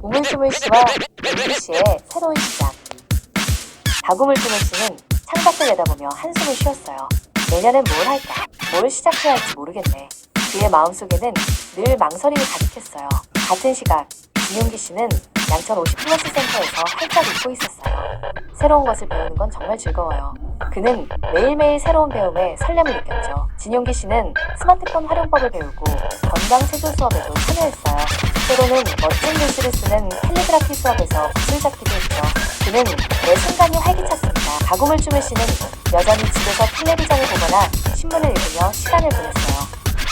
씨와 윤기 씨의 새로운 시작. 다구물쭈물 씨는 창밖을 내다보며 한숨을 쉬었어요. 내년엔 뭘 할까? 뭘 시작해야 할지 모르겠네. 그의 마음속에는 늘 망설임이 가득했어요. 같은 시각, 진용기 씨는 양천 50 플러스 센터에서 활짝 웃고 있었어요. 새로운 것을 배우는 건 정말 즐거워요. 그는 매일매일 새로운 배움에 설렘을 느꼈죠. 진용기 씨는 스마트폰 활용법을 배우고 건강 체조 수업에도 참여했어요. 때로는 멋진 글씨를 쓰는 캘리그라피 수업에서 붓을 잡기도 했죠. 그는 매 순간이 활기찼습니다. 가구물주물 씨는 여전히 집에서 텔레비전을 보거나 신문을 읽으며 시간을 보냈어요.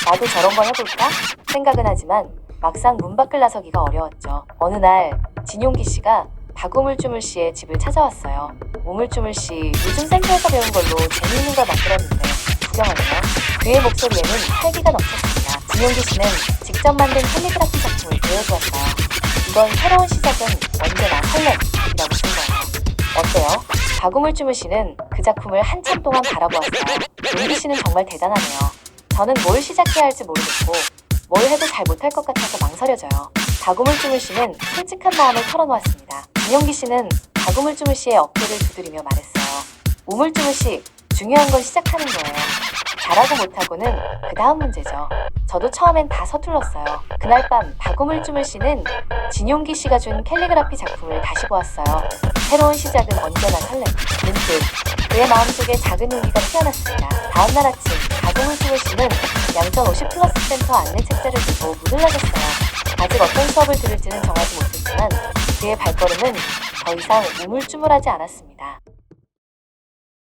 나도 저런 걸 해볼까? 생각은 하지만 막상 문 밖을 나서기가 어려웠죠. 어느 날 진용기 씨가 다구물주물 씨의 집을 찾아왔어요. 우물쭈물 씨 요즘 센터에서 배운 걸로 재미있는 걸 만들었는데 구경하네요. 그의 목소리에는 활기가 넘쳤습니다. 진용기 씨는 직접 만든 캘리그라피 작품을 보여주었어요. 이건 새로운 시작은 언제나 설렘이라고 쓴 거예요. 어때요? 다구물쭈물 씨는 그 작품을 한참 동안 바라보았어요. 용기 씨는 정말 대단하네요. 저는 뭘 시작해야 할지 모르겠고 뭘 해도 잘 못할 것 같아서 망설여져요. 다구물쭈물 씨는 솔직한 마음을 털어놓았습니다. 민용기 씨는 다구물쭈물 씨의 어깨를 두드리며 말했어요. 우물쭈물 씨, 중요한 건 시작하는 거예요. 잘하고 못하고는 그 다음 문제죠. 저도 처음엔 다 서툴렀어요. 그날 밤 다구물쭈물 씨는 진용기 씨가 준 캘리그라피 작품을 다시 보았어요. 새로운 시작은 언제나 설렘. 문득 그의 마음속에 작은 용기가 피어났습니다. 다음날 아침 다구물쭈물 씨는 양천 50 플러스 센터 안내 책자를 들고 문을 나갔어요. 아직 어떤 수업을 들을지는 정하지 못했지만 그의 발걸음은 더 이상 우물쭈물하지 않았습니다.